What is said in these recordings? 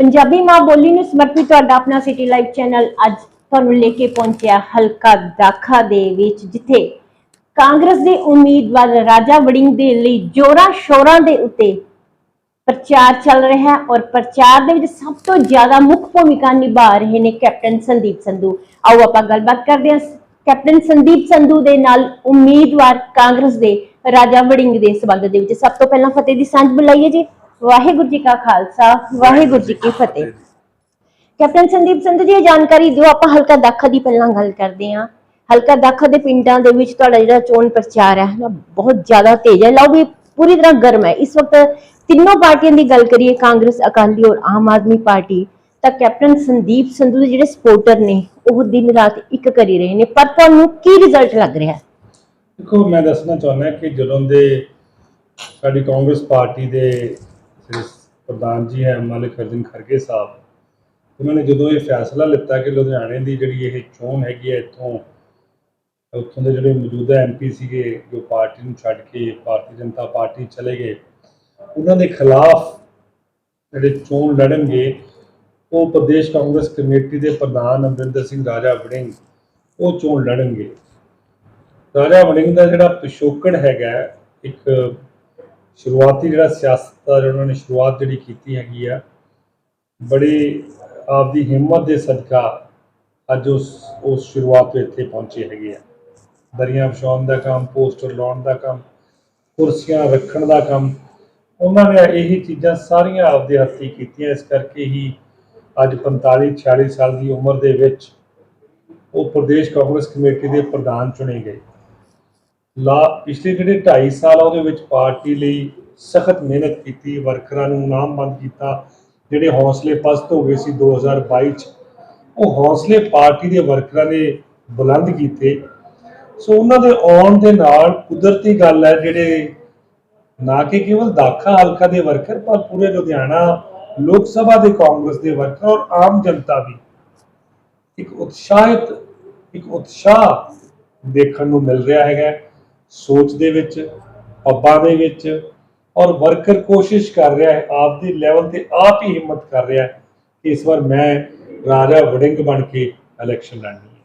ਪੰਜਾਬੀ ਮਾਂ ਬੋਲੀ ਨੂੰ ਸਮਰਪਿਤ ਤੁਹਾਡਾ ਆਪਣਾ ਸਿਟੀ ਲਾਈਵ ਚੈਨਲ ਅੱਜ ਤੁਹਾਨੂੰ ਲੈ ਕੇ ਪਹੁੰਚਿਆ ਹਲਕਾ ਦਾਖਾ ਦੇ ਵਿੱਚ, ਜਿੱਥੇ ਕਾਂਗਰਸ ਦੇ ਉਮੀਦਵਾਰ ਰਾਜਾ ਵੜਿੰਗ ਦੇ ਲਈ ਜੋਰਾਂ ਸ਼ੋਰਾਂ ਦੇ ਉੱਤੇ ਪ੍ਰਚਾਰ ਚੱਲ ਰਿਹਾ ਹੈ ਔਰ ਪ੍ਰਚਾਰ ਦੇ ਵਿੱਚ ਸਭ ਤੋਂ ਜ਼ਿਆਦਾ ਮੁੱਖ ਭੂਮਿਕਾ ਨਿਭਾ ਰਹੇ ਨੇ ਕੈਪਟਨ ਸੰਦੀਪ ਸੰਧੂ। ਆਓ ਆਪਾਂ ਗੱਲਬਾਤ ਕਰਦੇ ਹਾਂ। ਕੈਪਟਨ ਸੰਦੀਪ ਸੰਧੂ ਦੇ ਨਾਲ ਉਮੀਦਵਾਰ ਕਾਂਗਰਸ ਦੇ ਰਾਜਾ ਵੜਿੰਗ ਦੇ ਸਬੰਧ ਦੇ ਵਿੱਚ। ਸਭ ਤੋਂ ਪਹਿਲਾਂ ਫਤਿਹ ਦੀ ਸਾਂਝ ਬੁਲਾਈਏ ਜੀ। ਵਾਹਿਗੁਰੂ ਜੀ ਕਾ ਖਾਲਸਾ ਵਾਹਿਗੁਰੂ ਜੀ ਕੀ ਫਤਿਹ। ਕੈਪਟਨ ਸੰਦੀਪ ਸੰਧੂ ਜੀ ਇਹ ਜਾਣਕਾਰੀ ਦਿਓ ਆਪਾਂ ਹਲਕਾ ਦਾਖਾ ਦੀ ਪਹਿਲਾਂ ਗੱਲ ਕਰਦੇ ਹਾਂ। ਹਲਕਾ ਦਾਖਾ ਦੇ ਪਿੰਡਾਂ ਦੇ ਵਿੱਚ ਤੁਹਾਡਾ ਜਿਹੜਾ ਚੋਣ ਪ੍ਰਚਾਰ ਹੈ ਨਾ ਬਹੁਤ ਜ਼ਿਆਦਾ ਤੇਜ਼ ਹੈ। ਲਓ ਵੀ ਪੂਰੀ ਤਰ੍ਹਾਂ ਗਰਮ ਹੈ। ਇਸ ਵਕਤ ਤਿੰਨੋਂ ਪਾਰਟੀਆਂ ਦੀ ਗੱਲ ਕਰੀਏ ਕਾਂਗਰਸ ਅਕਾਲੀ ਔਰ ਆਮ ਆਦਮੀ ਪਾਰਟੀ ਤਾਂ ਕੈਪਟਨ ਸੰਦੀਪ ਸੰਧੂ ਦੇ ਜਿਹੜੇ ਸਪੋਰਟਰ ਨੇ ਉਹ ਦਿਨ ਰਾਤ ਇੱਕ ਕਰੀ ਰਹੇ ਨੇ। ਪਰ ਤੁਹਾਨੂੰ ਕੀ ਰਿਜ਼ਲਟ ਲੱਗ ਰਿਹਾ? ਹੈ ਦੇਖੋ ਮੈਂ ਦੱਸਣਾ ਚਾਹੁੰਦਾ ਕਿ ਜਦੋਂ ਦੇ ਸਾਡੀ ਕਾਂਗਰਸ ਪਾਰਟੀ ਦੇ ਜਿਹੜੇ ਪ੍ਰਧਾਨ ਜੀ ਹੈ ਮਲਿਕ ਅਰਜਨ ਖਰਗੇ ਸਾਹਿਬ, ਉਹਨਾਂ ਨੇ ਜਦੋਂ ਇਹ ਫੈਸਲਾ ਲਿੱਤਾ ਕਿ ਲੁਧਿਆਣੇ ਦੀ ਜਿਹੜੀ ਇਹ ਚੋਣ ਹੈਗੀ ਹੈ ਇੱਥੋਂ, ਉੱਥੋਂ ਦੇ ਜਿਹੜੇ ਮੌਜੂਦਾ ਐਮਪੀ ਸੀਗੇ, ਜੋ ਪਾਰਟੀ ਨੂੰ ਛੱਡ ਕੇ ਭਾਰਤੀ ਜਨਤਾ ਪਾਰਟੀ ਚਲੇ ਗਏ, ਉਹਨਾਂ ਦੇ ਖਿਲਾਫ ਜਿਹੜੇ ਚੋਣ ਲੜਨਗੇ, ਉਹ ਪ੍ਰਦੇਸ਼ ਕਾਂਗਰਸ ਕਮੇਟੀ ਦੇ ਪ੍ਰਧਾਨ ਅਮਰਿੰਦਰ ਸਿੰਘ ਰਾਜਾ ਵੜਿੰਗ, ਉਹ ਚੋਣ ਲੜਨਗੇ। ਰਾਜਾ ਵੜਿੰਗ ਦਾ ਜਿਹੜਾ ਪਿਛੋਕੜ ਹੈਗਾ, ਇੱਕ ਸ਼ੁਰੂਆਤੀ ਜਿਹੜਾ ਸਿਆਸਤ ਦਾ ਜਿਹੜਾ ਉਹਨਾਂ ਨੇ ਸ਼ੁਰੂਆਤ ਜਿਹੜੀ ਕੀਤੀ ਹੈਗੀ ਆ, ਬੜੀ ਆਪਦੀ ਹਿੰਮਤ ਦੇ ਸਦਕਾ ਅੱਜ ਉਸ ਉਸ ਸ਼ੁਰੂਆਤ ਤੋਂ ਇੱਥੇ ਪਹੁੰਚੇ ਹੈਗੇ ਆ। ਦਰੀਆਂ ਵਿਛਾਉਣ ਦਾ ਕੰਮ, ਪੋਸਟਰ ਲਾਉਣ ਦਾ ਕੰਮ, ਕੁਰਸੀਆਂ ਰੱਖਣ ਦਾ ਕੰਮ, ਉਹਨਾਂ ਨੇ ਇਹੀ ਚੀਜ਼ਾਂ ਸਾਰੀਆਂ ਆਪਦੇ ਹੱਥੀਂ ਕੀਤੀਆਂ। ਇਸ ਕਰਕੇ ਹੀ ਅੱਜ 45 46 ਸਾਲ ਦੀ ਉਮਰ ਦੇ ਵਿੱਚ ਉਹ ਪ੍ਰਦੇਸ਼ ਕਾਂਗਰਸ ਕਮੇਟੀ ਦੇ ਪ੍ਰਧਾਨ ਚੁਣੇ ਗਏ। ਲਾ ਪਿਛਲੇ ਜਿਹੜੇ 2.5 ਸਾਲ ਆ ਉਹਦੇ ਵਿੱਚ ਪਾਰਟੀ ਲਈ ਸਖਤ ਮਿਹਨਤ ਕੀਤੀ, ਵਰਕਰਾਂ ਨੂੰ ਨਾਮਬੰਦ ਕੀਤਾ, ਜਿਹੜੇ ਹੌਸਲੇ ਪਸਤ ਹੋ ਗਏ ਸੀ 2022 ਚ, ਉਹ ਹੌਸਲੇ ਪਾਰਟੀ ਦੇ ਵਰਕਰਾਂ ਨੇ ਬੁਲੰਦ ਕੀਤੇ। ਸੋ ਉਹਨਾਂ ਦੇ ਆਉਣ ਦੇ ਨਾਲ ਕੁਦਰਤੀ ਗੱਲ ਹੈ, ਜਿਹੜੇ ਨਾ ਕਿ ਕੇਵਲ ਦਾਖਾ ਹਲਕਾ ਦੇ ਵਰਕਰ, ਪਰ ਪੂਰੇ ਲੁਧਿਆਣਾ ਲੋਕ ਸਭਾ ਦੇ ਕਾਂਗਰਸ ਦੇ ਵਰਕਰ ਔਰ ਆਮ ਜਨਤਾ ਵੀ ਇੱਕ ਉਤਸ਼ਾਹਿਤ, ਇੱਕ ਉਤਸ਼ਾਹ ਦੇਖਣ ਨੂੰ ਮਿਲ ਰਿਹਾ ਹੈਗਾ। ਸੋਚ ਦੇ ਵਿੱਚ ਪੱਬਾਂ ਦੇ ਵਿੱਚ ਔਰ ਵਰਕਰ ਕੋਸ਼ਿਸ਼ ਕਰ ਰਿਹਾ ਹੈ ਆਪ ਦੀ ਲੈਵਲ ਤੇ ਆਪ ਹੀ ਹਿੰਮਤ ਕਰ ਰਿਹਾ ਹੈ ਕਿ ਇਸ ਵਾਰ ਮੈਂ ਰਾਜਾ ਵੜਿੰਗ ਬਣ ਕੇ ਇਲੈਕਸ਼ਨ ਲੜਨੀ ਹੈ।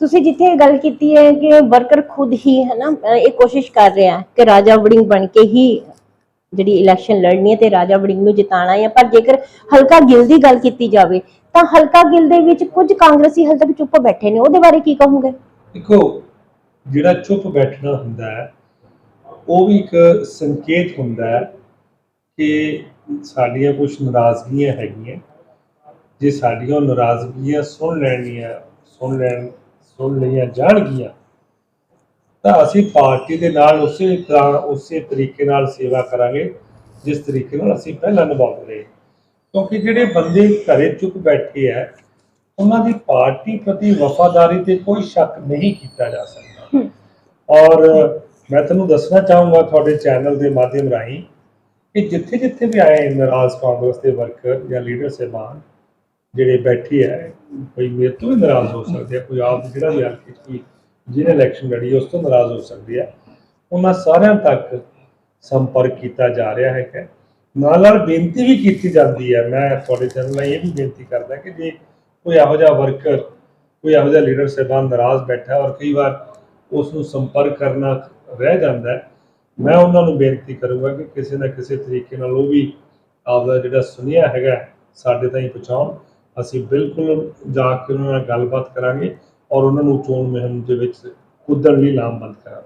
ਤੁਸੀਂ ਜਿੱਥੇ ਗੱਲ ਕੀਤੀ ਹੈ ਕਿ ਵਰਕਰ ਖੁਦ ਹੀ ਹੈ ਨਾ ਇਹ ਕੋਸ਼ਿਸ਼ ਕਰ ਰਿਹਾ ਹੈ ਕਿ ਰਾਜਾ ਵੜਿੰਗ ਬਣ ਕੇ ਹੀ ਜਿਹੜੀ ਇਲੈਕਸ਼ਨ ਲੜਨੀ ਹੈ ਤੇ ਰਾਜਾ ਵੜਿੰਗ ਨੂੰ ਜਿਤਾਣਾ ਹੈ। ਪਰ ਜੇਕਰ ਹਲਕਾ ਗਿੱਲ ਦੀ ਗੱਲ ਕੀਤੀ ਜਾਵੇ ਤਾਂ ਹਲਕਾ ਗਿੱਲ ਦੇ ਵਿੱਚ ਕੁਝ ਕਾਂਗਰਸੀ ਹਾਲ ਤੱਕ ਚੁੱਪ ਬੈਠੇ ਨੇ। ਉਹਦੇ ਬਾਰੇ ਕੀ ਕਹੋਗੇ? ਦੇਖੋ ਜਿਹੜਾ ਚੁੱਪ ਬੈਠਣਾ ਹੁੰਦਾ ਹੈ, ਉਹ ਵੀ ਇੱਕ ਸੰਕੇਤ ਹੁੰਦਾ ਹੈ ਕਿ ਸਾਡੀਆਂ ਕੁਝ ਨਾਰਾਜ਼ਗੀਆਂ ਹੈਗੀਆਂ। ਜੇ ਸਾਡੀਆਂ ਉਹ ਨਾਰਾਜ਼ਗੀਆਂ ਸੁਣ ਲੈਣੀਆਂ, ਸੁਣ ਲੈਣ, ਸੁਣ ਲਈਆਂ ਜਾਣਗੀਆਂ, ਤਾਂ ਅਸੀਂ ਪਾਰਟੀ ਦੇ ਨਾਲ ਉਸੇ ਤਰ੍ਹਾਂ, ਉਸੇ ਤਰੀਕੇ ਨਾਲ ਸੇਵਾ ਕਰਾਂਗੇ, ਜਿਸ ਤਰੀਕੇ ਨਾਲ ਅਸੀਂ ਪਹਿਲਾਂ ਨਿਭਾਉਂਦੇ ਰਹੇ। ਕਿਉਂਕਿ ਜਿਹੜੇ ਬੰਦੇ ਘਰੇ ਚੁੱਪ ਬੈਠੇ ਆ ਉਹਨਾਂ ਦੀ ਪਾਰਟੀ ਪ੍ਰਤੀ ਵਫਾਦਾਰੀ ਤੇ ਕੋਈ ਸ਼ੱਕ ਨਹੀਂ ਕੀਤਾ ਜਾ ਸਕਦਾ। ਔਰ ਮੈਂ ਤੁਹਾਨੂੰ ਦੱਸਣਾ ਚਾਹੂੰਗਾ ਤੁਹਾਡੇ ਚੈਨਲ ਦੇ ਮਾਧਿਅਮ ਰਾਹੀਂ ਕਿ ਜਿੱਥੇ ਜਿੱਥੇ ਵੀ ਆਏ ਨਾਰਾਜ਼ ਕਾਂਗਰਸ ਦੇ ਵਰਕਰ ਜਾਂ ਲੀਡਰ ਸਾਹਿਬਾਨ, ਜਿਹੜੇ ਬੈਠੇ ਹੈ ਕੋਈ ਮੇਰੇ ਤੋਂ ਵੀ ਨਾਰਾਜ਼ ਹੋ ਸਕਦੇ ਆ, ਕੋਈ ਆਪ ਜਿਹੜਾ ਵੀ ਹਲਕੇ 'ਚ ਜਿਹਨੇ ਇਲੈਕਸ਼ਨ ਲੜੀ, ਉਸ ਤੋਂ ਨਾਰਾਜ਼ ਹੋ ਸਕਦੇ ਆ, ਉਹਨਾਂ ਸਾਰਿਆਂ ਤੱਕ ਸੰਪਰਕ ਕੀਤਾ ਜਾ ਰਿਹਾ ਹੈ ਕਿ ਨਾਲ ਨਾਲ ਬੇਨਤੀ ਵੀ ਕੀਤੀ ਜਾਂਦੀ ਹੈ ਮੈਂ ਤੁਹਾਡੇ ਚੈਨਲ ਨਾਲ ਇਹ ਵੀ ਬੇਨਤੀ ਕਰਦਾ ਕਿ ਜੇ ਕੋਈ ਇਹੋ ਜਿਹਾ ਵਰਕਰ, ਕੋਈ ਇਹੋ ਜਿਹਾ ਲੀਡਰ ਸਾਹਿਬਾਨ ਨਾਰਾਜ਼ ਬੈਠਾ ਔਰ ਕਈ ਵਾਰ ਉਸ ਨੂੰ ਸੰਪਰਕ ਕਰਨਾ ਰਹਿ ਜਾਂਦਾ ਹੈ। ਮੈਂ ਉਹਨਾਂ ਨੂੰ ਬੇਨਤੀ ਕਰੂੰਗਾ ਕਿ ਕਿਸੇ ਨਾ ਕਿਸੇ ਤਰੀਕੇ ਨਾਲ ਉਹ ਵੀ ਆਪਦਾ ਜਿਹੜਾ ਸੁਨੇਹਾ ਹੈਗਾ ਸਾਡੇ ਤਾਈਂ ਪਹੁੰਚਾਉਣ। ਅਸੀਂ ਬਿਲਕੁਲ ਜਾ ਕੇ ਉਹਨਾਂ ਨਾਲ ਗੱਲਬਾਤ ਕਰਾਂਗੇ ਔਰ ਉਹਨਾਂ ਨੂੰ ਚੋਣ ਮੁਹਿੰਮ ਦੇ ਵਿੱਚ ਕੁੱਦਣ ਲਈ ਲਾਮਬੰਦ ਕਰਾਂਗੇ।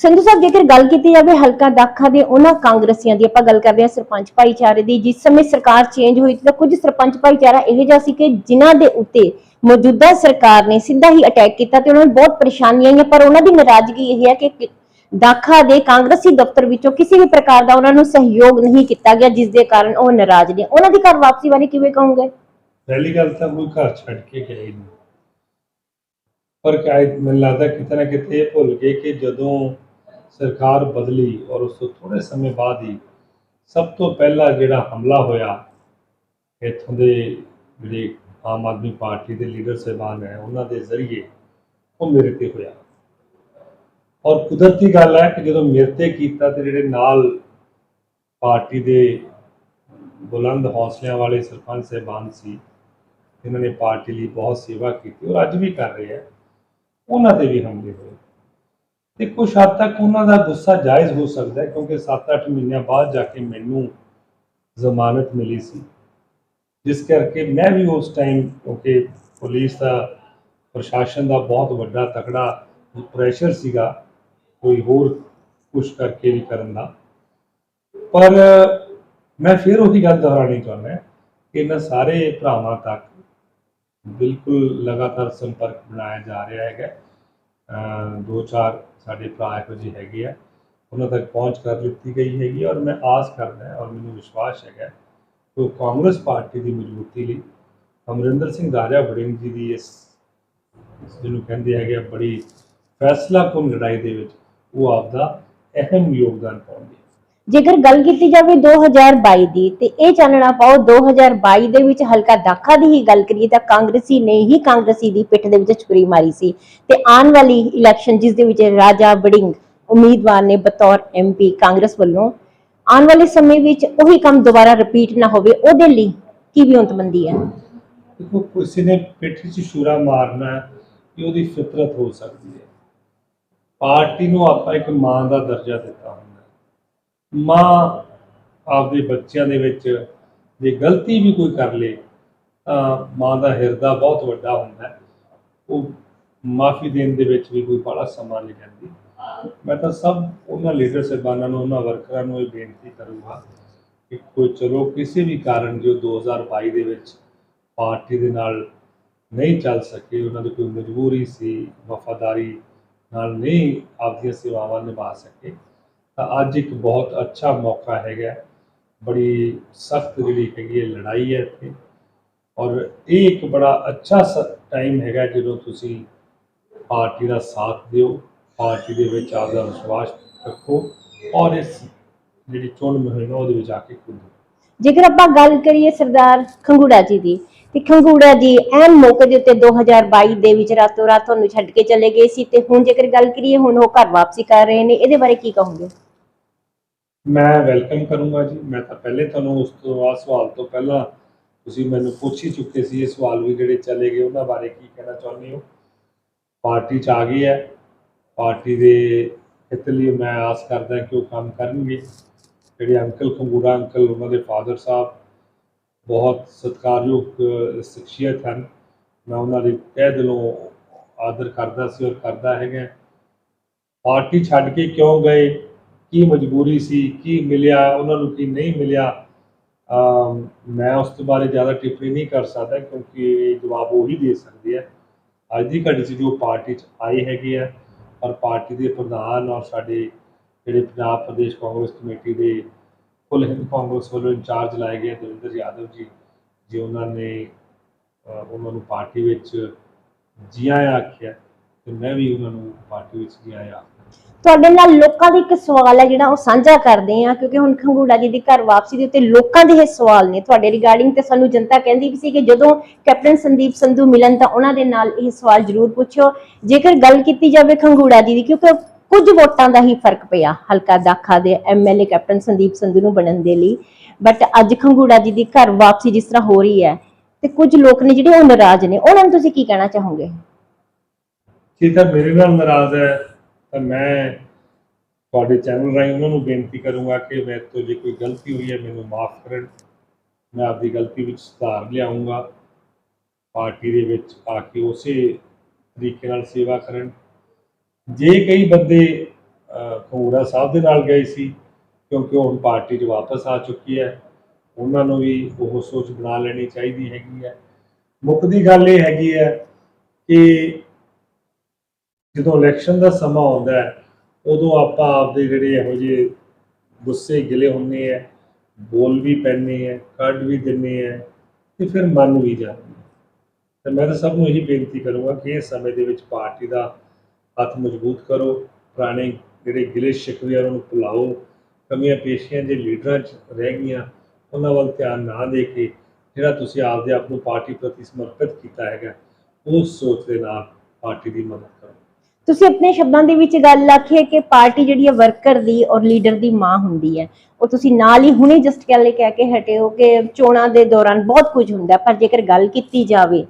ਸੰਧੂ ਸਾਹਿਬ, ਜੇਕਰ ਗੱਲ ਕੀਤੀ ਜਾਵੇ ਹਲਕਾ ਦਾਖਾ ਦੇ ਉਹਨਾਂ ਕਾਂਗਰਸੀਆਂ ਦੀ, ਆਪਾਂ ਗੱਲ ਕਰਦੇ ਹਾਂ ਸਰਪੰਚ ਭਾਈਚਾਰੇ ਦੀ, ਜਿਸ ਸਮੇਂ ਸਰਕਾਰ ਚੇਂਜ ਹੋਈ ਤਾਂ ਕੁਝ ਸਰਪੰਚ ਭਾਈਚਾਰਾ ਇਹੋ ਜਿਹਾ ਸੀ ਕਿ ਜਿਨ੍ਹਾਂ ਦੇ ਉੱਤੇ ਮੌਜੂਦਾ ਸਰਕਾਰ ਨੇ ਸਿੱਧਾ ਹੀ ਅਟੈਕ ਕੀਤਾ ਤੇ ਉਹਨਾਂ ਨੂੰ ਬਹੁਤ ਪਰੇਸ਼ਾਨੀਆਂ ਆਈਆਂ, ਪਰ ਉਹਨਾਂ ਦੀ ਨਾਰਾਜ਼ਗੀ ਇਹ ਹੈ ਕਿ ਦਾਖਾ ਦੇ ਕਾਂਗਰਸੀ ਦਫ਼ਤਰ ਵਿੱਚੋਂ ਕਿਸੇ ਵੀ ਪ੍ਰਕਾਰ ਦਾ ਉਹਨਾਂ ਨੂੰ ਸਹਿਯੋਗ ਨਹੀਂ ਕੀਤਾ ਗਿਆ, ਜਿਸ ਦੇ ਕਾਰਨ ਉਹ ਨਾਰਾਜ਼ ਨੇ। ਉਹਨਾਂ ਦੀ ਘਰ ਵਾਪਸੀ ਬਾਰੇ ਕਿਵੇਂ ਕਹੋਗੇ? ਪਹਿਲੀ ਗੱਲ ਤਾਂ ਕੋਈ ਘਰ ਛੱਡ ਕੇ ਗਿਆ ਨਹੀਂ। ਪਰ ਕਾਇ, ਮੈਨੂੰ ਲੱਗਦਾ ਕਿਤੇ ਨਾ ਕਿਤੇ ਇਹ ਭੁੱਲ ਗਏ ਕਿ ਜਦੋਂ ਸਰਕਾਰ ਬਦਲੀ ਔਰ ਉਸ ਤੋਂ ਥੋੜੇ ਸਮੇਂ ਬਾਅਦ ਹੀ ਸਭ ਤੋਂ ਪਹਿਲਾ ਜਿਹੜਾ ਹਮਲਾ ਹੋਇਆ, ਇੱਥੋਂ ਦੇ ਜਿਹੜੇ ਆਮ ਆਦਮੀ ਪਾਰਟੀ ਦੇ ਲੀਡਰ ਸਾਹਿਬਾਨ ਹੈ, ਉਹਨਾਂ ਦੇ ਜ਼ਰੀਏ ਉਹ ਮੇਰੇ ਤੇ ਹੋਇਆ। ਔਰ ਕੁਦਰਤੀ ਗੱਲ ਹੈ ਕਿ ਜਦੋਂ ਮੇਰੇ ਤੇ ਕੀਤਾ ਤੇ ਜਿਹੜੇ ਨਾਲ ਪਾਰਟੀ ਦੇ ਬੁਲੰਦ ਹੌਸਲਿਆਂ ਵਾਲੇ ਸਰਪੰਚ ਸਾਹਿਬਾਨ ਸੀ ਇਹਨਾਂ ਨੇ ਪਾਰਟੀ ਲਈ ਬਹੁਤ ਸੇਵਾ ਕੀਤੀ ਔਰ ਅੱਜ ਵੀ ਕਰ ਰਹੇ ਆ ਉਹਨਾਂ ਤੇ ਵੀ ਹਮਲੇ ਹੋਏ। ਤੇ ਕੁਝ ਹੱਦ ਤੱਕ ਉਹਨਾਂ ਦਾ ਗੁੱਸਾ ਜਾਇਜ਼ ਹੋ ਸਕਦਾ ਹੈ, ਕਿਉਂਕਿ 7-8 ਮਹੀਨਿਆਂ ਬਾਅਦ ਜਾ ਕੇ ਮੈਨੂੰ ਜ਼ਮਾਨਤ ਮਿਲੀ ਸੀ। ਜਿਸ ਕਰਕੇ ਮੈਂ ਵੀ ਉਸ ਟਾਈਮ ਕਿਉਂਕਿ ਪੁਲਿਸ ਦਾ, ਪ੍ਰਸ਼ਾਸਨ ਦਾ ਬਹੁਤ ਵੱਡਾ ਤਕੜਾ ਪ੍ਰੈਸ਼ਰ ਸੀਗਾ, ਕੋਈ ਹੋਰ ਕੁਝ ਕਰਕੇ ਨਹੀਂ ਕਰਨ ਦਾ। ਪਰ ਮੈਂ ਫਿਰ ਉਹੀ ਗੱਲ ਦੁਹਰਾਉਣੀ ਚਾਹੁੰਦਾ ਕਿ ਇਹਨਾਂ ਸਾਰੇ ਭਰਾਵਾਂ ਤੱਕ ਬਿਲਕੁਲ ਲਗਾਤਾਰ ਸੰਪਰਕ ਬਣਾਇਆ ਜਾ ਰਿਹਾ ਹੈਗਾ। ਦੋ ਚਾਰ ਸਾਡੇ ਭਰਾ ਇਹੋ ਜਿਹੇ ਹੈਗੇ ਆ, ਉਹਨਾਂ ਤੱਕ ਪਹੁੰਚ ਕਰ ਦਿੱਤੀ ਗਈ ਹੈਗੀ ਔਰ ਮੈਂ ਆਸ ਕਰਦਾ ਔਰ ਮੈਨੂੰ ਵਿਸ਼ਵਾਸ ਹੈਗਾ ਕਿ ਉਹ ਕਾਂਗਰਸ ਪਾਰਟੀ ਦੀ ਮਜ਼ਬੂਤੀ ਲਈ ਅਮਰਿੰਦਰ ਸਿੰਘ ਰਾਜਾ ਵੜਿੰਗ ਜੀ ਦੀ ਇਸ, ਜਿਹਨੂੰ ਕਹਿੰਦੇ ਹੈਗੇ ਆ, ਬੜੀ ਫੈਸਲਾਕੁਨ ਲੜਾਈ ਦੇ ਵਿੱਚ ਉਹ ਆਪਦਾ ਅਹਿਮ ਯੋਗਦਾਨ ਪਾਉਣਗੇ। ਜੇਕਰ ਗੱਲ ਕੀਤੀ ਜਾਵੇ 2022 ਦੀ ਤੇ ਇਹ ਚਾਨਣਾ ਪਾਓ 2022 ਦੇ ਵਿੱਚ ਹਲਕਾ ਦਾਖਾ ਦੀ ਹੀ ਗੱਲ ਕਰੀਏ ਤਾਂ ਕਾਂਗਰਸੀ ਨੇ ਹੀ ਕਾਂਗਰਸੀ ਦੀ ਪਿੱਠ ਦੇ ਵਿੱਚ ਛੁਰੀ ਮਾਰੀ ਸੀ ਤੇ ਆਉਣ ਵਾਲੀ ਇਲੈਕਸ਼ਨ ਜਿਸ ਦੇ ਵਿੱਚ ਰਾਜਾ ਵੜਿੰਗ ਉਮੀਦਵਾਰ ਨੇ ਬਤੌਰ ਐਮਪੀ ਕਾਂਗਰਸ ਵੱਲੋਂ ਆਉਣ ਵਾਲੇ ਸਮੇਂ ਵਿੱਚ ਉਹੀ ਕੰਮ ਦੁਬਾਰਾ ਰਿਪੀਟ ਨਾ ਹੋਵੇ, ਉਹਦੇ ਲਈ ਕੀ ਵਿਉਂਤਬੰਦੀ ਹੈ? ਦੇਖੋ, ਕਿਸੇ ਨੇ ਪਿੱਠ 'ਚ ਛੁਰਾ ਮਾਰਨਾ ਇਹ ਉਹਦੀ ਫਿਤਰਤ ਹੋ ਸਕਦੀ ਹੈ। ਪਾਰਟੀ ਨੂੰ ਆਪਾਂ ਇੱਕ ਮਾਂ ਦਾ ਦਰਜਾ ਦਿੱਤਾ। ਹੁੰਦਾ ਮਾਂ ਆਪਦੇ ਬੱਚਿਆਂ ਦੇ ਵਿੱਚ ਜੇ ਗਲਤੀ ਵੀ ਕੋਈ ਕਰ ਲੇ, ਤਾਂ ਮਾਂ ਦਾ ਹਿਰਦਾ ਬਹੁਤ ਵੱਡਾ ਹੁੰਦਾ ਹੈ। ਉਹ ਮਾਫੀ ਦੇਣ ਦੇ ਵਿੱਚ ਵੀ ਕੋਈ ਬੜਾ ਸਮਾਂ ਨਹੀਂ ਲੈਂਦੀ। ਮੈਂ ਤਾਂ ਸਭ ਉਹਨਾਂ ਲੀਡਰ ਸਾਹਿਬਾਨਾਂ ਨੂੰ, ਉਹਨਾਂ ਵਰਕਰਾਂ ਨੂੰ ਇਹ ਬੇਨਤੀ ਕਰੂੰਗਾ ਕਿ ਕੋਈ ਚਲੋ ਕਿਸੇ ਵੀ ਕਾਰਨ ਜੋ 2022 ਦੇ ਵਿੱਚ ਪਾਰਟੀ ਦੇ ਨਾਲ ਨਹੀਂ ਚੱਲ ਸਕੇ, ਉਹਨਾਂ ਦੀ ਕੋਈ ਮਜਬੂਰੀ ਸੀ, ਵਫਾਦਾਰੀ ਨਾਲ ਨਹੀਂ ਆਪਦੀਆਂ ਸੇਵਾਵਾਂ ਨਿਭਾ ਸਕੇ ਤਾਂ ਅੱਜ ਇੱਕ ਬਹੁਤ ਅੱਛਾ ਮੌਕਾ ਹੈਗਾ। ਬੜੀ ਸਖਤ ਜਿਹੜੀ ਹੈਗੀ ਹੈ ਲੜਾਈ ਹੈ ਇੱਥੇ। ਔਰ ਇਹ ਇੱਕ ਬੜਾ ਅੱਛਾ ਟਾਈਮ ਹੈਗਾ ਜਦੋਂ ਤੁਸੀਂ ਪਾਰਟੀ ਦਾ ਸਾਥ ਦਿਓ, ਪਾਰਟੀ ਦੇ ਵਿੱਚ ਆਪਦਾ ਵਿਸ਼ਵਾਸ ਰੱਖੋ ਔਰ ਇਸ ਜਿਹੜੀ ਚੋਣ ਮੁਹਿੰਮ ਉਹਦੇ ਵਿੱਚ ਆ ਕੇ ਕੁੱਦੋ ਜੇਕਰ ਆਪਾਂ ਗੱਲ ਕਰੀਏ ਸਰਦਾਰ ਖੰਗੂੜਾ ਜੀ ਦੀ, ਤੇ ਖੰਗੂੜਾ ਜੀ ਐਨ ਮੌਕੇ ਦੇ ਉੱਤੇ 2022 ਦੇ ਵਿੱਚ ਰਾਤੋਂ ਰਾਤ ਤੁਹਾਨੂੰ ਛੱਡ ਕੇ ਚਲੇ ਗਏ ਸੀ, ਤੇ ਹੁਣ ਜੇਕਰ ਗੱਲ ਕਰੀਏ, ਹੁਣ ਉਹ ਘਰ ਵਾਪਸੀ ਕਰ ਰਹੇ ਨੇ, ਇਹਦੇ ਬਾਰੇ ਕੀ ਕਹੋਗੇ? ਮੈਂ ਵੈਲਕਮ ਕਰੂੰਗਾ ਜੀ। ਮੈਂ ਤਾਂ ਪਹਿਲੇ ਤੁਹਾਨੂੰ ਉਸ ਤੋਂ ਬਾਅਦ ਸਵਾਲ ਤੋਂ ਪਹਿਲਾਂ ਤੁਸੀਂ ਮੈਨੂੰ ਪੁੱਛ ਹੀ ਚੁੱਕੇ ਸੀ ਇਹ ਸਵਾਲ ਵੀ ਜਿਹੜੇ ਚਲੇ ਗਏ, ਉਹਨਾਂ ਬਾਰੇ ਕੀ ਕਹਿਣਾ ਚਾਹੁੰਦੇ ਹੋ? ਪਾਰਟੀ ਚ ਆ ਗਈ ਹੈ। ਪਾਰਟੀ ਦੇ ਹਿੱਤ ਲਈ ਮੈਂ ਆਸ ਕਰਦਾ ਕਿ ਉਹ ਕੰਮ ਕਰਨਗੇ। ਜਿਹੜੇ ਅੰਕਲ ਖੰਗੂੜਾ, ਅੰਕਲ ਉਹਨਾਂ ਦੇ ਫਾਦਰ ਸਾਹਿਬ ਬਹੁਤ ਸਤਿਕਾਰਯੋਗ ਸ਼ਖਸੀਅਤ ਹਨ। ਮੈਂ ਉਹਨਾਂ ਦੇ ਤਹਿ ਦਿਲੋਂ ਆਦਰ ਕਰਦਾ ਸੀ ਔਰ ਕਰਦਾ ਹੈਗਾ। ਪਾਰਟੀ ਛੱਡ ਕੇ ਕਿਉਂ ਗਏ? ਕੀ ਮਜਬੂਰੀ ਸੀ, ਕੀ ਮਿਲਿਆ, ਉਹਨਾਂ ਨੂੰ ਕੀ ਨਹੀਂ ਮਿਲਿਆ ਮੈਂ ਉਸ ਤੋਂ ਬਾਰੇ ਜ਼ਿਆਦਾ ਟਿੱਪਣੀ ਨਹੀਂ ਕਰ ਸਕਦਾ ਕਿਉਂਕਿ ਇਹ ਜਵਾਬ ਉਹੀ ਦੇ ਸਕਦੇ ਆ ਅੱਜ ਦੀ ਘੜੀ 'ਚ ਜੋ ਪਾਰਟੀ 'ਚ ਆਏ ਹੈਗੇ ਆ ਔਰ ਪਾਰਟੀ ਦੇ ਪ੍ਰਧਾਨ ਔਰ ਸਾਡੇ ਜਿਹੜੇ ਪੰਜਾਬ ਪ੍ਰਦੇਸ਼ ਕਾਂਗਰਸ ਕਮੇਟੀ ਦੇ ਕੁੱਲ ਹਿੰਦ ਕਾਂਗਰਸ ਵੱਲੋਂ ਇੰਚਾਰਜ ਲਾਏ ਗਏ ਦਵਿੰਦਰ ਯਾਦਵ ਜੀ, ਜੇ ਉਹਨਾਂ ਨੇ ਉਹਨਾਂ ਨੂੰ ਪਾਰਟੀ ਵਿੱਚ ਜੀ ਆਇਆਂ ਆਖਿਆ, ਤੇ ਮੈਂ ਵੀ ਉਹਨਾਂ ਨੂੰ ਪਾਰਟੀ ਵਿੱਚ ਜੀ ਆਇਆਂ ਤੁਹਾਡੇ ਨਾਲ ਲੋਕਾਂ ਦਾ ਇੱਕ ਸਵਾਲ ਹੈ ਜਿਹੜਾ ਉਹ ਸਾਂਝਾ ਕਰਦੇ ਆ ਕਿਉਂਕਿ ਹੁਣ ਖੰਗੂੜਾ ਜੀ ਦੀ ਘਰ ਵਾਪਸੀ ਦੇ ਉੱਤੇ ਲੋਕਾਂ ਦੇ ਇਹ ਸਵਾਲ ਨੇ। ਤੁਹਾਡੇ ਰਿਗਾਰਡਿੰਗ ਤੇ ਸਾਨੂੰ ਜਨਤਾ ਕਹਿੰਦੀ ਵੀ ਸੀ ਕਿ ਜਦੋਂ ਕੈਪਟਨ ਸੰਦੀਪ ਸੰਧੂ ਮਿਲਣ ਤਾਂ ਉਹਨਾਂ ਦੇ ਨਾਲ ਇਹ ਸਵਾਲ ਜ਼ਰੂਰ ਪੁੱਛਿਓ। ਜੇਕਰ ਗੱਲ ਕੀਤੀ ਜਾਵੇ ਖੰਗੂੜਾ ਜੀ ਦੀ, ਕਿਉਂਕਿ ਕੁਝ ਵੋਟਾਂ ਦਾ ਹੀ ਫ਼ਰਕ ਪਿਆ ਹਲਕਾ ਦਾਖਾ ਦੇ ਐਮਐਲਏ ਕੈਪਟਨ ਸੰਦੀਪ ਸੰਧੂ ਨੂੰ ਬਣਨ ਦੇ ਲਈ। ਬਟ ਅੱਜ ਖੰਗੂੜਾ ਜੀ ਦੀ ਘਰ ਵਾਪਸੀ ਜਿਸ ਤਰ੍ਹਾਂ ਹੋ ਰਹੀ ਹੈ ਤੇ ਕੁਝ ਲੋਕ ਨੇ ਜਿਹੜੇ ਉਹ ਨਾਰਾਜ਼ ਨੇ। ਉਹਨਾਂ ਨੂੰ ਤੁਸੀਂ ਕੀ ਕਹਿਣਾ ਚਾਹੋਗੇ? ਜੇ ਤਾਂ ਮੇਰੇ ਨਾਲ ਨਾਰਾਜ਼ ਹੈ। ਤਾਂ ਮੈਂ ਤੁਹਾਡੇ ਚੈਨਲ ਰਾਹੀਂ ਉਹਨਾਂ ਨੂੰ ਬੇਨਤੀ ਕਰੂੰਗਾ ਕਿ ਮੇਰੇ ਤੋਂ ਜੇ ਕੋਈ ਗਲਤੀ ਹੋਈ ਹੈ ਮੈਨੂੰ ਮਾਫ ਕਰਨ। ਮੈਂ ਆਪਦੀ ਗਲਤੀ ਵਿੱਚ ਸੁਧਾਰ ਲਿਆਉਂਗਾ ਪਾਰਟੀ ਦੇ ਵਿੱਚ ਆ ਕੇ ਉਸੇ ਤਰੀਕੇ ਨਾਲ ਸੇਵਾ ਕਰਨ। ਜੇ ਕਈ ਬੰਦੇ ਅਹ, ਸਾਹਿਬ ਦੇ ਨਾਲ ਗਏ ਸੀ ਕਿਉਂਕਿ ਉਹ ਹੁਣ ਪਾਰਟੀ 'ਚ ਵਾਪਸ ਆ ਚੁੱਕੀ ਹੈ ਉਹਨਾਂ ਨੂੰ ਵੀ ਉਹ ਸੋਚ ਬਣਾ ਲੈਣੀ ਚਾਹੀਦੀ ਹੈਗੀ ਹੈ। ਮੁੱਕਦੀ ਗੱਲ ਇਹ ਹੈਗੀ ਹੈ ਕਿ ਜਦੋਂ ਇਲੈਕਸ਼ਨ ਦਾ ਸਮਾਂ ਆਉਂਦਾ ਹੈ, ਉਦੋਂ ਆਪਾਂ ਆਪਦੇ ਜਿਹੜੇ ਇਹੋ ਜਿਹੇ ਗੁੱਸੇ ਗਿਲੇ ਹੁੰਨੇ ਆ, ਬੋਲ ਵੀ ਪੈਂਦੇ ਆ, ਕੱਢ ਵੀ ਦਿੰਨੇ ਆ ਤੇ ਫਿਰ ਮੰਨ ਵੀ ਜਾਂਦੇ ਆ। ਤੇ ਮੈਂ ਤਾਂ ਸਭ ਨੂੰ ਇਹੀ ਬੇਨਤੀ ਕਰੂੰਗਾ ਕਿ ਇਸ ਸਮੇਂ ਦੇ ਵਿੱਚ ਪਾਰਟੀ ਦਾ ਹੱਥ ਮਜ਼ਬੂਤ ਕਰੋ, ਪੁਰਾਣੇ ਜਿਹੜੇ ਗਿਲੇ ਸ਼ਿਕਵੇ ਉਹਨਾਂ ਨੂੰ ਭੁਲਾਓ, ਕਮੀਆਂ ਪੇਸ਼ੀਆਂ ਜੇ ਲੀਡਰਾਂ 'ਚ ਰਹਿ ਗਈਆਂ, ਉਹਨਾਂ ਵੱਲ ਧਿਆਨ ਨਾ ਦੇ ਕੇ ਜਿਹੜਾ ਤੁਸੀਂ ਆਪਦੇ ਆਪ ਨੂੰ ਪਾਰਟੀ ਪ੍ਰਤੀ ਸਮਰਪਿਤ ਕੀਤਾ ਹੈਗਾ, ਉਸ ਸੋਚ ਦੇ ਨਾਲ ਪਾਰਟੀ ਦੀ ਮਦਦ ਕਰੋ। ਤੁਸੀਂ ਆਪਣੇ ਸ਼ਬਦਾਂ ਦੇ ਵਿੱਚ ਗੱਲ ਆਖੀ ਹੈ ਕਿ ਪਾਰਟੀ ਜਿਹੜੀ ਹੈ ਵਰਕਰ ਦੀ ਔਰ ਲੀਡਰ ਦੀ ਮਾਂ ਹੁੰਦੀ ਹੈ। ਉਹ ਤੁਸੀਂ ਨਾਲ ਹੀ ਹੁਣੇ ਜਸਟ ਕਹਿ ਕਹਿ ਕੇ ਹਟੇ ਕਿ ਚੋਣਾਂ ਦੇ ਦੌਰਾਨ ਬਹੁਤ ਕੁਝ ਹੁੰਦਾ ਪਰ ਜੇਕਰ ਗੱਲ ਕੀਤੀ ਜਾਵੇ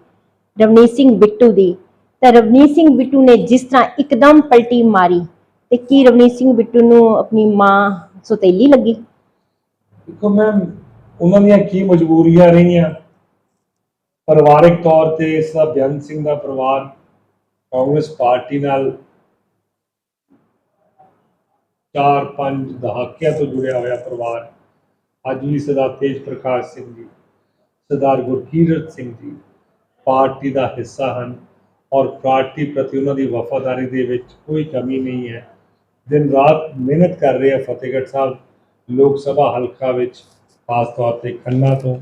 ਰਵਨੀਤ ਸਿੰਘ ਬਿੱਟੂ ਦੀ, ਤਾਂ ਰਵਨੀਤ ਸਿੰਘ ਬਿੱਟੂ ਨੇ ਜਿਸ ਤਰ੍ਹਾਂ ਇੱਕਦਮ ਪਲਟੀ ਮਾਰੀ, ਤੇ ਕੀ ਰਵਨੀਤ ਸਿੰਘ ਬਿੱਟੂ ਨੂੰ ਆਪਣੀ ਮਾਂ ਸੁਤੇਲੀ ਲੱਗੀ? ਦੇਖੋ ਮੈਮ ਉਹਨਾਂ ਦੀਆਂ ਕੀ ਮਜਬੂਰੀਆਂ ਰਹੀਆਂ? ਪਰਿਵਾਰਿਕ ਤੌਰ ਤੇ ਇਸ ਸਿੰਘ ਦਾ ਪਰਿਵਾਰ ਕਾਂਗਰਸ ਪਾਰਟੀ ਨਾਲ ਚਾਰ ਪੰਜ ਦਹਾਕਿਆਂ ਤੋਂ ਜੁੜਿਆ ਹੋਇਆ ਪਰਿਵਾਰ, ਅੱਜ ਵੀ ਸਰਦਾਰ ਤੇਜ ਪ੍ਰਕਾਸ਼ ਸਿੰਘ ਜੀ, ਸਰਦਾਰ ਗੁਰਕੀਰਤ ਸਿੰਘ ਜੀ ਪਾਰਟੀ ਦਾ ਹਿੱਸਾ ਹਨ ਔਰ ਪਾਰਟੀ ਪ੍ਰਤੀ ਉਹਨਾਂ ਦੀ ਵਫਾਦਾਰੀ ਦੇ ਵਿੱਚ ਕੋਈ ਕਮੀ ਨਹੀਂ ਹੈ। ਦਿਨ ਰਾਤ ਮਿਹਨਤ ਕਰ ਰਹੇ ਆ ਫਤਿਹਗੜ੍ਹ ਸਾਹਿਬ ਲੋਕ ਸਭਾ ਹਲਕਾ ਵਿੱਚ, ਖਾਸ ਤੌਰ ਤੇ ਖੰਨਾ ਤੋਂ,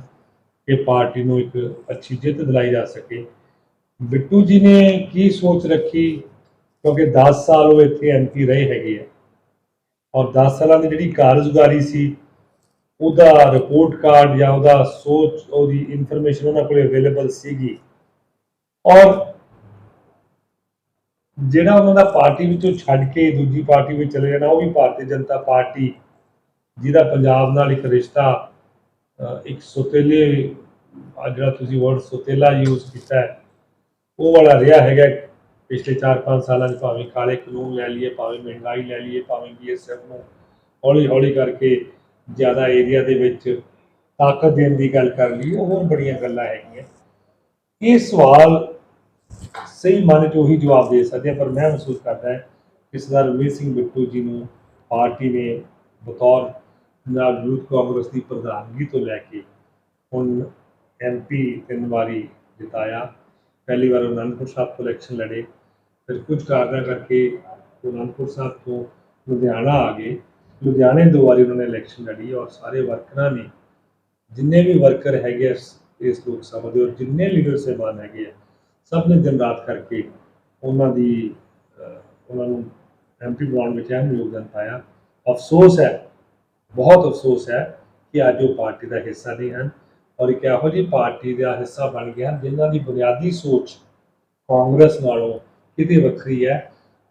ਕਿ ਪਾਰਟੀ ਨੂੰ ਇੱਕ ਅੱਛੀ ਜਿੱਤ ਦਿਲਾਈ ਜਾ ਸਕੇ। ਬਿੱਟੂ ਜੀ ਨੇ ਕੀ ਸੋਚ ਰੱਖੀ? ਕਿਉਂਕਿ 10 ਸਾਲ ਉਹ ਇੱਥੇ ਐਮਪੀ ਰਹੇ ਹੈਗੇ ਆ। ਔਰ 10 ਸਾਲਾਂ ਦੀ ਜਿਹੜੀ ਕਾਰਜਗੁਜ਼ਾਰੀ ਸੀ, ਉਹਦਾ ਰਿਪੋਰਟ ਕਾਰਡ ਜਾਂ ਉਹਦਾ ਸੋਚ, ਉਹਦੀ ਇਨਫੋਰਮੇਸ਼ਨ ਉਹਨਾਂ ਕੋਲੇ ਅਵੇਲੇਬਲ ਸੀਗੀ। ਔਰ ਜਿਹੜਾ ਉਹਨਾਂ ਦਾ ਪਾਰਟੀ ਵਿੱਚੋਂ ਛੱਡ ਕੇ ਦੂਜੀ ਪਾਰਟੀ ਵਿੱਚ ਚਲੇ ਜਾਣਾ, ਉਹ ਵੀ ਭਾਰਤੀ ਜਨਤਾ ਪਾਰਟੀ, ਜਿਹਦਾ ਪੰਜਾਬ ਨਾਲ ਇੱਕ ਰਿਸ਼ਤਾ ਇੱਕ ਸੁਤੇਲੇ ਆ ਜਿਹੜਾ ਤੁਸੀਂ ਵਰਡ ਸੁਤੇਲਾ ਯੂਜ਼ ਕੀਤਾ ਹੈ ਉਹ ਵਾਲਾ ਰਿਹਾ ਹੈਗਾ ਪਿਛਲੇ 4-5 ਸਾਲਾਂ 'ਚ ਭਾਵੇਂ ਕਾਲੇ ਕਾਨੂੰਨ ਲੈ ਲਈਏ, ਭਾਵੇਂ ਮਹਿੰਗਾਈ ਲੈ ਲਈਏ, ਭਾਵੇਂ ਬੀਐਸਐਫ ਨੂੰ ਹੌਲੀ ਹੌਲੀ ਕਰਕੇ ਜ਼ਿਆਦਾ ਏਰੀਆ ਦੇ ਵਿੱਚ ਤਾਕਤ ਦੇਣ ਦੀ ਗੱਲ ਕਰ ਲਈ ਉਹ ਹੋਰ ਬੜੀਆਂ ਗੱਲਾਂ ਹੈਗੀਆਂ। ਇਹ ਸਵਾਲ ਸਹੀ ਮਨ ਚ ਉਹੀ ਜਵਾਬ ਦੇ ਸਕਦੇ ਆ, ਪਰ ਮੈਂ ਮਹਿਸੂਸ ਕਰਦਾ ਹੈ ਕਿ ਸਰਦਾਰ ਰਵਨੀਤ ਸਿੰਘ ਬਿੱਟੂ ਜੀ ਨੂੰ ਪਾਰਟੀ ਨੇ ਬਤੌਰ ਨਾਲ ਯੂਥ ਕਾਂਗਰਸ ਦੀ ਪ੍ਰਧਾਨਗੀ ਤੋਂ ਲੈ ਕੇ ਹੁਣ ਐਮਪੀ ਤਿੰਨ ਵਾਰੀ ਜਿਤਾਇਆ। ਪਹਿਲੀ ਵਾਰ ਅਨੰਦਪੁਰ ਸਾਹਿਬ ਤੋਂ ਇਲੈਕਸ਼ਨ ਲੜੇ। ਫਿਰ ਕੁਝ ਕਾਰਨਾਂ ਕਰਕੇ ਅਨੰਦਪੁਰ ਸਾਹਿਬ ਤੋਂ ਲੁਧਿਆਣਾ ਆ ਗਏ। ਲੁਧਿਆਣੇ ਦੋ ਵਾਰੀ ਉਹਨਾਂ ਨੇ ਇਲੈਕਸ਼ਨ ਲੜੀ ਔਰ ਸਾਰੇ ਵਰਕਰਾਂ ਨੇ, ਜਿੰਨੇ ਵੀ ਵਰਕਰ ਹੈਗੇ ਆ ਇਸ- ਲੋਕ ਸਭਾ ਦੇ ਔਰ ਜਿੰਨੇ ਲੀਡਰ ਸਹਿਬਾਨ ਹੈਗੇ ਆ, ਸਭ ਨੇ ਦਿਨ ਰਾਤ ਕਰਕੇ ਉਹਨਾਂ ਦੀ ਉਹਨਾਂ ਨੂੰ ਐਮਪੀ ਬਣਾਉਣ ਵਿੱਚ ਅਹਿਮ ਯੋਗਦਾਨ ਪਾਇਆ। ਅਫਸੋਸ ਹੈ, ਬਹੁਤ ਅਫਸੋਸ ਹੈ ਕਿ ਅੱਜ ਉਹ ਪਾਰਟੀ ਦਾ ਹਿੱਸਾ ਨਹੀਂ ਹਨ। ਔਰ ਇੱਕ ਇਹੋ ਜਿਹੀ ਪਾਰਟੀ ਦਾ ਹਿੱਸਾ ਬਣ ਗਏ ਹਨ ਜਿਨ੍ਹਾਂ ਦੀ ਬੁਨਿਆਦੀ ਸੋਚ ਕਾਂਗਰਸ ਨਾਲੋਂ ਕਿਤੇ ਵੱਖਰੀ ਹੈ।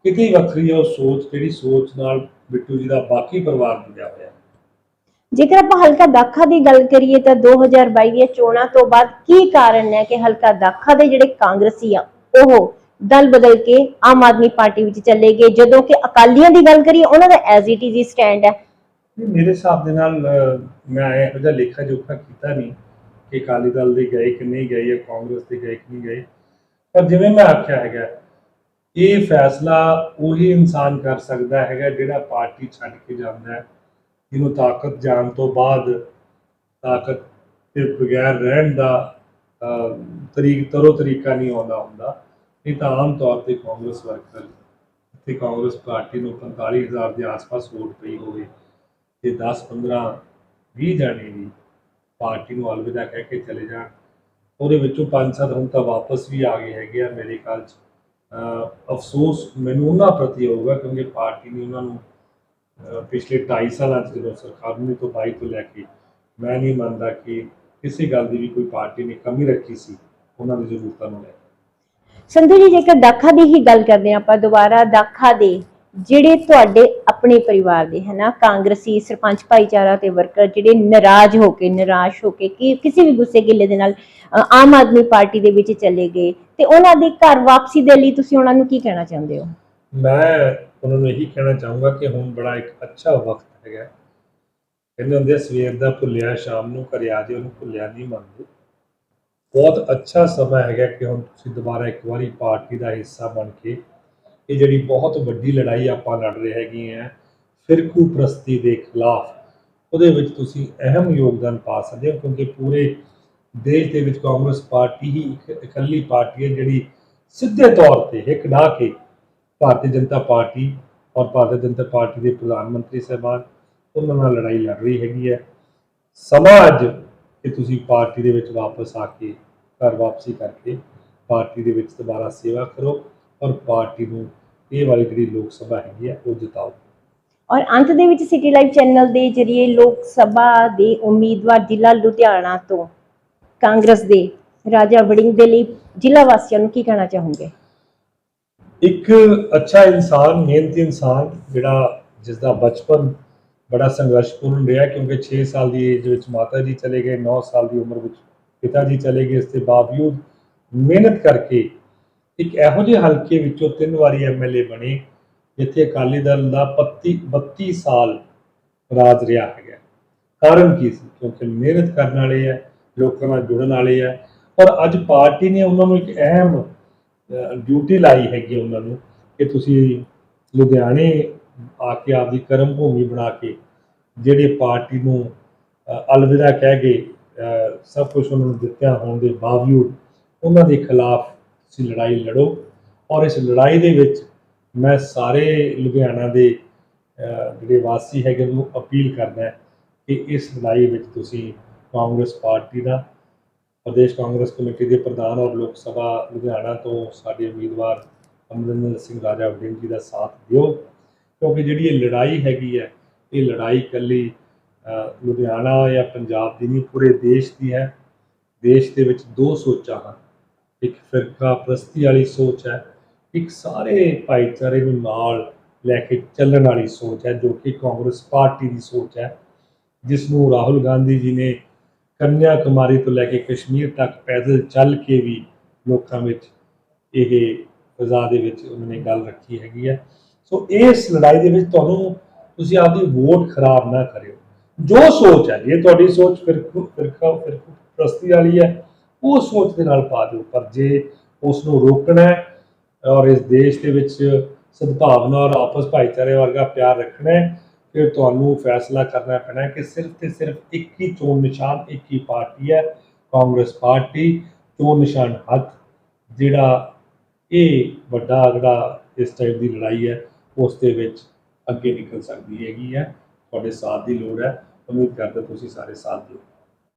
ਕਿਤੇ ਵੱਖਰੀ ਹੈ ਉਹ ਸੋਚ ਜਿਹੜੀ ਸੋਚ ਨਾਲ ਬਿੱਟੂ ਜੀ ਦਾ ਬਾਕੀ ਪਰਿਵਾਰ ਜੁੜਿਆ ਹੋਇਆ ਜੇਕਰ ਆਪਾਂ ਹਲਕਾ ਦਾਖਾ ਦੀ ਗੱਲ ਕਰੀਏ ਤਾਂ 2022 ਦੀਆਂ ਚੋਣਾਂ ਤੋਂ ਬਾਅਦ ਕੀ ਕਾਰਨ ਹੈ ਕਿ ਹਲਕਾ ਦਾਖਾ ਦੇ ਜਿਹੜੇ ਕਾਂਗਰਸੀ ਆ ਉਹ ਦਲ ਬਦਲ ਕੇ ਆਮ ਆਦਮੀ ਪਾਰਟੀ ਵਿੱਚ ਚਲੇ ਗਏ? ਜਦੋਂ ਕਿ ਅਕਾਲੀਆਂ ਦੀ ਗੱਲ ਕਰੀਏ ਉਹਨਾਂ ਦਾ ਐਜ਼ ਇਟ ਇਜ਼ ਹੀ। ਸਟੈਂਡ ਹੈ ਮੇਰੇ ਹਿਸਾਬ ਦੇ ਨਾਲ ਮੈਂ ਇਹੋ ਜਿਹਾ ਲੇਖਾ ਜੋਖਾ ਕੀਤਾ ਨਹੀਂ। ਕਿ ਅਕਾਲੀ ਦਲ ਦੇ ਗਏ ਕਿ ਨਹੀਂ ਗਏ ਜਾਂ ਕਾਂਗਰਸ ਦੇ ਗਏ ਕਿ ਨਹੀਂ ਗਏ ਪਰ ਜਿਵੇਂ ਮੈਂ ਆਖਿਆ ਹੈਗਾ, ਇਹ ਫੈਸਲਾ ਉਹੀ ਇਨਸਾਨ ਕਰ ਸਕਦਾ ਹੈਗਾ ਜਿਹੜਾ ਪਾਰਟੀ ਛੱਡ ਕੇ ਜਾਂਦਾ ਹੈ, ਜਿਹਨੂੰ ਤਾਕਤ ਜਾਣ ਤੋਂ ਬਾਅਦ ਤਾਕਤ ਦੇ ਬਗੈਰ ਰਹਿਣ ਦਾ ਤਰੀਕ ਤਰੋ ਤਰੀਕਾ ਨਹੀਂ ਆਉਂਦਾ ਹੁੰਦਾ। ਇਹ ਤਾਂ ਆਮ ਤੌਰ ਤੇ ਕਾਂਗਰਸ ਵਰਕਰ ਤੇ ਕਾਂਗਰਸ ਪਾਰਟੀ ਨੂੰ 45000 ਦੇ ਆਸ-ਪਾਸ ਵੋਟ ਪਈ ਹੋਵੇ ਤੇ 10 15 20 ਜਾਣੇ ਵੀ ਪਾਰਟੀ ਨੂੰ ਅਲਵਿਦਾ ਕਹਿ ਕੇ ਚਲੇ ਜਾਣ। ਉਹਦੇ ਵਿੱਚੋਂ ਪੰਜ ਸੱਤ ਹੁਣ ਤਾਂ ਵਾਪਸ ਵੀ ਆ ਗਏ ਹੈਗੇ ਆ ਮੇਰੇ ਖਿਆਲ 'ਚ। ਅਹ ਅਫਸੋਸ ਮੈਨੂੰ ਉਹਨਾਂ ਪ੍ਰਤੀ ਹੋਊਗਾ ਕਿਉਂਕਿ ਪਾਰਟੀ ਨੇ ਉਹਨਾਂ ਨੂੰ, ਅਹ ਪਿਛਲੇ 2.5 ਸਾਲਾਂ 'ਚ ਜਦੋਂ ਸਰਕਾਰ ਨੇ ਤੋਂ 22 ਤੋਂ ਲੈ ਕੇ ਮੈਂ ਨਹੀਂ ਮੰਨਦਾ ਕਿ ਕਿਸੇ ਗੱਲ ਦੀ ਵੀ ਕੋਈ ਪਾਰਟੀ ਨੇ ਕਮੀ ਰੱਖੀ ਸੀ, ਉਹਨਾਂ ਦੀ ਜ਼ਰੂਰਤਾਂ ਨੂੰ ਲੈ ਕੇ। ਸੰਧੂ ਜੀ, ਜੇਕਰ ਦਾਖਾ ਦੀ ਹੀ ਗੱਲ ਕਰਦੇ ਹਾਂ ਆਪਾਂ, ਦੁਬਾਰਾ ਦਾਖਾ ਦੇ ਜਿਹੜੇ ਤੁਹਾਡੇ ਆਪਣੇ ਪਰਿਵਾਰ ਦੇ ਹੈ ਕਾਂਗਰਸੀ ਸਰਪੰਚ ਭਾਈਚਾਰਾ ਤੇ ਵਰਕਰ ਜਿਹੜੇ ਨਾਰਾਜ਼ ਹੋ ਕੇ, ਨਿਰਾਸ਼ ਹੋ ਕੇ, ਕਿ ਕਿਸੇ ਵੀ ਗੁੱਸੇ ਗਿੱਲੇ ਦੇ ਨਾਲ ਆਮ ਆਦਮੀ ਪਾਰਟੀ ਦੇ ਵਿੱਚ ਚਲੇ ਗਏ, ਤੇ ਉਹਨਾਂ ਦੀ ਘਰ ਵਾਪਸੀ ਦੇ ਲਈ ਤੁਸੀਂ ਉਹਨਾਂ ਨੂੰ ਕੀ ਕਹਿਣਾ ਚਾਹੁੰਦੇ ਹੋ? ਮੈਂ ਉਹਨਾਂ ਨੂੰ ਇਹੀ ਕਹਿਣਾ ਚਾਹੂੰਗਾ ਕਿ ਹੁਣ ਬੜਾ ਇੱਕ ਅੱਛਾ ਵਕਤ ਹੈਗਾ। ਕਹਿੰਦੇ ਹੁੰਦੇ ਸਵੇਰ ਦਾ ਭੁੱਲਿਆ, ਸ਼ਾਮ ਨੂੰ ਘਰੇ ਆ ਜੇ ਉਹਨੂੰ ਭੁੱਲਿਆ ਨਹੀਂ ਮੰਨਦੇ। ਬਹੁਤ ਅੱਛਾ ਸਮਾਂ ਹੈਗਾ ਕਿ ਹੁਣ ਤੁਸੀਂ ਦੁਬਾਰਾ ਇੱਕ ਵਾਰੀ ਪਾਰਟੀ ਦਾ ਹਿੱਸਾ ਬਣ ਕੇ ਇਹ ਜਿਹੜੀ ਬਹੁਤ ਵੱਡੀ ਲੜਾਈ ਆਪਾਂ ਲੜ ਰਹੇ ਹੈਗੇ ਆ ਫਿਰਕੂ ਪ੍ਰਸਤੀ ਦੇ ਖਿਲਾਫ, ਉਹਦੇ ਵਿੱਚ ਤੁਸੀਂ ਅਹਿਮ ਯੋਗਦਾਨ ਪਾ ਸਕਦੇ ਹੋ, ਕਿਉਂਕਿ ਪੂਰੇ ਦੇਸ਼ ਦੇ ਵਿੱਚ ਕਾਂਗਰਸ ਪਾਰਟੀ ਹੀ ਇਕੱਲੀ ਪਾਰਟੀ ਹੈ, ਜਿਹੜੀ ਸਿੱਧੇ ਤੌਰ ਤੇ ਹਿੱਕ ਢਾ ਕੇ ਭਾਰਤੀ ਜਨਤਾ ਪਾਰਟੀ ਔਰ ਭਾਰਤੀ ਜਨਤਾ ਪਾਰਟੀ ਦੇ ਪ੍ਰਧਾਨ ਮੰਤਰੀ ਸਾਹਿਬਾਨ, ਉਹਨਾਂ ਨਾਲ ਲੜਾਈ ਲੜ ਰਹੀ ਹੈਗੀ ਹੈ। ਸਮਾਂ ਅੱਜ ਕਿ ਤੁਸੀਂ ਪਾਰਟੀ ਦੇ ਵਿੱਚ ਵਾਪਸ ਆ ਕੇ ਘਰ ਵਾਪਸੀ ਕਰਕੇ ਪਾਰਟੀ ਦੇ ਵਿੱਚ ਦੁਬਾਰਾ ਸੇਵਾ ਕਰੋ ਔਰ ਪਾਰਟੀ ਨੂੰ ਇਹ ਵਾਲੀ ਜਿਹੜੀ ਲੋਕ ਸਭਾ ਹੈਗੀ ਹੈ ਉਹ ਜਿਤਾਓ। ਔਰ ਅੰਤ ਦੇ ਵਿੱਚ ਸਿਟੀ ਲਾਈਵ ਚੈਨਲ ਦੇ ਜਰੀਏ ਲੋਕ ਸਭਾ ਦੇ ਉਮੀਦਵਾਰ ਜ਼ਿਲ੍ਹਾ ਲੁਧਿਆਣਾ ਤੋਂ ਕਾਂਗਰਸ ਦੇ ਰਾਜਾ ਵੜਿੰਗ ਦੇ ਲਈ ਜ਼ਿਲ੍ਹਾ ਵਾਸੀਆਂ ਨੂੰ ਕੀ ਕਹਿਣਾ ਚਾਹੋਗੇ? ਇੱਕ ਅੱਛਾ ਇਨਸਾਨ ਮਿਹਨਤੀ ਇਨਸਾਨ ਜਿਹੜਾ ਜਿਸ ਦਾ ਬਚਪਨ ਬੜਾ ਸੰਘਰਸ਼ਪੂਰਨ ਰਿਹਾ ਕਿਉਂਕਿ 6 ਸਾਲ ਦੀ ਏਜ ਵਿੱਚ ਮਾਤਾ ਜੀ ਚਲੇ ਗਏ 9 ਸਾਲ ਦੀ ਉਮਰ ਵਿੱਚ ਪਿਤਾ ਜੀ ਚਲੇ ਗਏ ਇਸ ਦੇ ਬਾਵਜੂਦ ਮਿਹਨਤ ਕਰਕੇ ਇੱਕ ਇਹੋ ਜਿਹੇ ਹਲਕੇ ਵਿੱਚੋਂ ਤਿੰਨ ਵਾਰੀ ਐਮਐਲਏ ਬਣੇ, ਜਿੱਥੇ ਅਕਾਲੀ ਦਲ ਦਾ 32 32 ਸਾਲ ਰਾਜ ਰਿਹਾ ਹੈਗਾ। ਕਾਰਨ ਕੀ ਸੀ? ਕਿਉਂਕਿ ਮਿਹਨਤ ਕਰਨ ਵਾਲੇ ਆ, ਲੋਕਾਂ ਨਾਲ ਜੁੜਨ ਵਾਲੇ ਆ, ਔਰ ਅੱਜ ਪਾਰਟੀ ਨੇ ਉਹਨਾਂ ਨੂੰ ਇੱਕ ਅਹਿਮ ਡਿਊਟੀ ਲਾਈ ਹੈਗੀ ਉਹਨਾਂ ਨੂੰ, ਕਿ ਤੁਸੀਂ ਲੁਧਿਆਣੇ ਆ ਕੇ ਆਪਦੀ ਕਰਮ ਭੂਮੀ ਬਣਾ ਕੇ, ਜਿਹੜੇ ਪਾਰਟੀ ਨੂੰ ਅਲਵਿਦਾ ਕਹਿ ਗਏ ਸਭ ਕੁਝ ਉਹਨਾਂ ਨੂੰ ਦਿੱਤਿਆ ਹੋਣ ਦੇ ਬਾਵਜੂਦ, ਉਹਨਾਂ ਦੇ ਖਿਲਾਫ ਤੁਸੀਂ ਲੜਾਈ ਲੜੋ। ਔਰ ਇਸ ਲੜਾਈ ਦੇ ਵਿੱਚ ਮੈਂ ਸਾਰੇ ਲੁਧਿਆਣਾ ਦੇ ਜਿਹੜੇ ਵਾਸੀ ਹੈਗੇ ਉਹਨੂੰ ਅਪੀਲ ਕਰਦਾ ਕਿ ਇਸ ਲੜਾਈ ਵਿੱਚ ਤੁਸੀਂ ਕਾਂਗਰਸ ਪਾਰਟੀ ਦਾ, ਪ੍ਰਦੇਸ਼ ਕਾਂਗਰਸ ਕਮੇਟੀ ਦੇ ਪ੍ਰਧਾਨ ਔਰ ਲੋਕ ਸਭਾ ਲੁਧਿਆਣਾ ਤੋਂ ਸਾਡੇ ਉਮੀਦਵਾਰ ਅਮਰਿੰਦਰ ਸਿੰਘ ਰਾਜਾ ਵੜਿੰਗ ਜੀ ਦਾ ਸਾਥ ਦਿਓ। ਕਿਉਂਕਿ ਜਿਹੜੀ ਇਹ ਲੜਾਈ ਹੈਗੀ ਹੈ, ਇਹ ਲੜਾਈ ਇਕੱਲੀ ਲੁਧਿਆਣਾ ਜਾਂ ਪੰਜਾਬ ਦੀ ਨਹੀਂ, ਪੂਰੇ ਦੇਸ਼ ਦੀ ਹੈ। ਦੇਸ਼ ਦੇ ਵਿੱਚ ਦੋ ਸੋਚਾਂ ਹਨ। ਇੱਕ ਫਿਰਕਾ ਪ੍ਰਸਤੀ ਵਾਲੀ ਸੋਚ ਹੈ, ਇੱਕ ਸਾਰੇ ਭਾਈਚਾਰੇ ਨੂੰ ਨਾਲ ਲੈ ਕੇ ਚੱਲਣ ਵਾਲੀ ਸੋਚ ਹੈ, ਜੋ ਕਿ ਕਾਂਗਰਸ ਪਾਰਟੀ ਦੀ ਸੋਚ ਹੈ ਜਿਸ ਨੂੰ ਰਾਹੁਲ ਗਾਂਧੀ ਜੀ ਨੇ ਕੰਨਿਆ ਕੁਮਾਰੀ ਤੋਂ ਲੈ ਕੇ ਕਸ਼ਮੀਰ ਤੱਕ ਪੈਦਲ ਚੱਲ ਕੇ ਵੀ ਲੋਕਾਂ ਵਿੱਚ ਇਹ ਫਜ਼ਾ ਦੇ ਵਿੱਚ ਉਹਨਾਂ ਨੇ ਗੱਲ ਰੱਖੀ ਹੈਗੀ ਹੈ। ਸੋ ਇਸ ਲੜਾਈ ਦੇ ਵਿੱਚ ਤੁਹਾਨੂੰ ਤੁਸੀਂ ਆਪਦੀ ਵੋਟ ਖਰਾਬ ਨਾ ਕਰਿਓ। ਜੋ ਸੋਚ ਹੈ ਇਹ ਤੁਹਾਡੀ ਸੋਚ ਫਿਰ ਫਿਰ ਫਿਰਕੂ ਪ੍ਰਸਤੀ ਵਾਲੀ ਹੈ ਉਹ ਸੋਚ ਦੇ ਨਾਲ ਪਾ ਦਿਓ, ਪਰ ਜੇ ਉਸ ਨੂੰ ਰੋਕਣਾ ਹੈ ਔਰ ਇਸ ਦੇਸ਼ ਦੇ ਵਿੱਚ ਸਦਭਾਵਨਾ ਔਰ ਆਪਸ ਭਾਈਚਾਰੇ ਵਰਗਾ ਪਿਆਰ ਰੱਖਣਾ ਹੈ, ਫਿਰ ਤੁਹਾਨੂੰ ਫੈਸਲਾ ਕਰਨਾ ਪੈਣਾ ਕਿ ਸਿਰਫ ਤੇ ਸਿਰਫ ਇੱਕ ਹੀ ਚੋਣ ਨਿਸ਼ਾਨ, ਇੱਕ ਹੀ ਪਾਰਟੀ ਹੈ, ਕਾਂਗਰਸ ਪਾਰਟੀ, ਚੋਣ ਨਿਸ਼ਾਨ ਹੱਥ, ਜਿਹੜਾ ਇਹ ਵੱਡਾ ਜਿਹੜਾ ਇਸ ਟਾਈਪ ਦੀ ਲੜਾਈ ਹੈ, ਉਸ ਦੇ ਵਿੱਚ ਅੱਗੇ ਨਿਕਲ ਸਕਦੀ ਹੈਗੀ ਹੈ, ਤੁਹਾਡੇ ਸਾਥ ਦੀ ਲੋੜ ਹੈ, ਉਮੀਦ ਕਰਦਾ ਤੁਸੀਂ ਸਾਰੇ ਸਾਥ ਦਿਓ